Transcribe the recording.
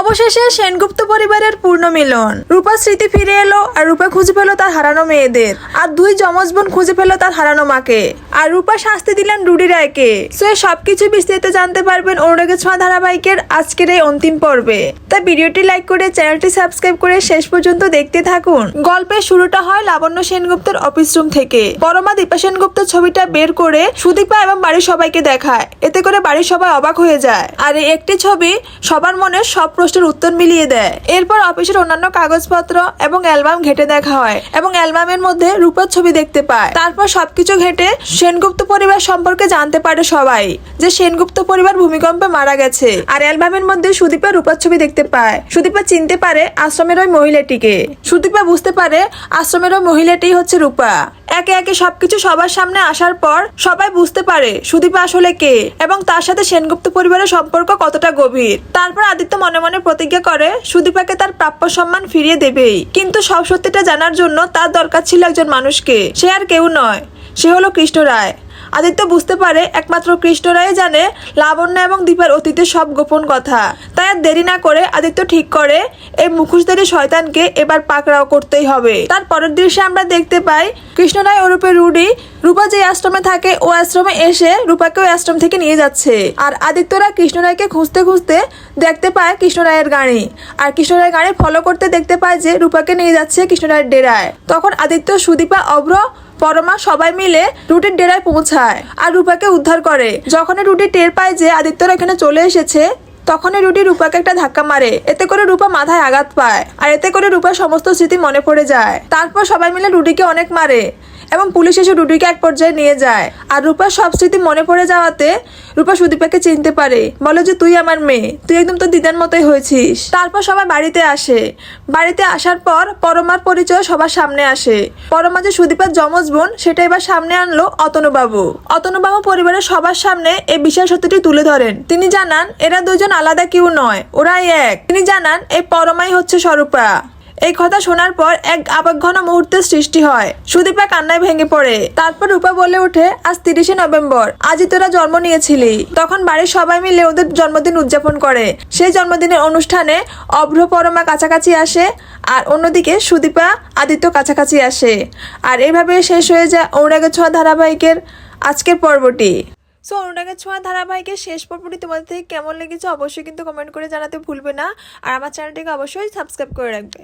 অবশেষে সেনগুপ্ত পরিবারের পূর্ণ মিলন। রূপা স্মৃতি ফিরে এলো আর রূপা খুঁজে পেল তার হারানো মেয়েদের। আর দুই যমজ বোন খুঁজে পেল তার হারানো মাকে। আর রূপা শাস্তি দিলেন রুডি রায়কে। সো সবকিছু বিস্তারিত জানতে পারবেন অনুরাগের ছোঁয়া ধারাবাহিকের আজকের এই অন্তিম পর্বে। তাই ভিডিওটি লাইক করে চ্যানেলটি সাবস্ক্রাইব করে শেষ পর্যন্ত দেখতে থাকুন। গল্পের শুরুটা হয় লাবণ্য সেনগুপ্তের অফিস রুম থেকে। পরমা দীপা সেনগুপ্তের ছবিটা বের করে সুদীপা এবং বাড়ির সবাইকে দেখায়। এতে করে বাড়ির সবাই অবাক হয়ে যায়। আর এই একটি ছবি সবার মনে সব প্রশ্নের উত্তর মিলিয়ে দেয়। এরপর অফিসের অন্যান্য কাগজপত্র এবং অ্যালবাম ঘেটে দেখা হয় এবং অ্যালবামের মধ্যে রূপার ছবি দেখতে পায়। তারপর সবকিছু ঘেটে সেনগুপ্ত পরিবার সম্পর্কে জানতে পারে সবাই যে সেনগুপ্ত পরিবার ভূমিকম্পে মারা গেছে আর অ্যালবামের মধ্যে সুদীপা রূপার ছবি দেখতে পায়। সুদীপা চিনতে পারে আশ্রমের ওই মহিলাটিকে। সুদীপা বুঝতে পারে আশ্রমের ওই মহিলাটি হচ্ছে রূপা। একে একে সবকিছু সবার সামনে আসার পর সবাই বুঝতে পারে সুদীপা আসলে কে এবং তার সাথে সেনগুপ্ত পরিবারের সম্পর্ক কতটা গভীর। তারপর আদিত্য মনে মনে প্রতিজ্ঞা করে, সুদীপাকে তার প্রাপ্য সম্মান ফিরিয়ে দেবেই। কিন্তু সব সত্যিটা জানার জন্য তার দরকার ছিল একজন মানুষকে। সে আর কেউ নয়। সে হলো কৃষ্ণ রায় আদিত্য বুঝতে পারে একমাত্র কৃষ্ণ রায় জানে লাবণ্য এবং দীপের অতীতের সব গোপন কথা। তাই আর দেরি না করে আদিত্য ঠিক করে, এই মুখোশধারী শয়তানকে এবার পাকড়াও করতেই হবে। তার পরের দৃশ্যে আমরা দেখতে পাই কৃষ্ণ রায় ওরূপে রুডি রূপা যে আশ্রমে থাকে, ও আশ্রমে এসে রূপাকে ওই আশ্রম থেকে নিয়ে যাচ্ছে। আর আদিত্যরা কৃষ্ণ রায়কে খুঁজতে খুঁজতে দেখতে পায় কৃষ্ণ রায়ের গাড়ি। আর কৃষ্ণ রায়ের গাড়ি ফলো করতে দেখতে পায় যে রূপাকে নিয়ে যাচ্ছে কৃষ্ণ রায়ের ডেরায়। তখন আদিত্য সুদীপা অভ্র পরমা সবাই মিলে রুটির ডেরায় পৌঁছায় আর রূপাকে উদ্ধার করে। যখন রুটি টের পায় যে আদিত্যরা এখানে চলে এসেছে, তখনই রুটি রূপাকে একটা ধাক্কা মারে। এতে করে রূপা মাথায় আঘাত পায় আর এতে করে রূপার সমস্ত স্মৃতি মনে পড়ে যায়। তারপর সবাই মিলে রুটিকে অনেক মারে। এবং পুলিশ এসে রুটিকে এক পর্যায়ে নিয়ে যায়। আর রূপার সব স্মৃতি মনে পড়ে যাওয়াতে রূপা সুদীপাকে চিনতে পারে। বলে যে, তুই আমার মেয়ে। তুই একদম তোর দিদার মতোই হয়েছিস। তারপর সবাই বাড়িতে আসে। বাড়িতে আসার পর পরমার পরিচয় সবার সামনে আসে। পরমা যে সুদীপার যমজ বোন, সেটা এবার সামনে আনলো অতনুবাবু। অতনুবাবু পরিবারের সবার সামনে এই বিশাল সত্যটি তুলে ধরেন। তিনি জানান, এরা দুজন আলাদা কেউ নয়। ওরাই এক। তিনি জানান, এই পরমাই হচ্ছে স্বরূপা। এই কথা শোনার পর এক আবেগঘন মুহূর্তের সৃষ্টি হয়। সুদীপা কান্নায় ভেঙে পড়ে। তারপর রূপা বলে ওঠে, আজ তিরিশে নভেম্বর, আজই তোরা জন্ম নিয়েছিলি। তখন বাড়ির সবাই মিলে ওদের জন্মদিন উদযাপন করে। সেই জন্মদিনের অনুষ্ঠানে অভ্র পরমা কাছাকাছি আসে আর অন্যদিকে সুদীপা, আদিত্য কাছাকাছি আসে। আর এইভাবে শেষ হয়ে যায় অনুরাগের ছোঁয়া ধারাবাহিকের আজকের পর্বটি। সো অনুরাগের ছোঁয়া ধারাবাহিকের শেষ পর্বটি তোমাদের থেকে কেমন লেগেছে অবশ্যই কিন্তু কমেন্ট করে জানাতে ভুলবে না। আর আমার চ্যানেলটিকে অবশ্যই সাবস্ক্রাইব করে রাখবে।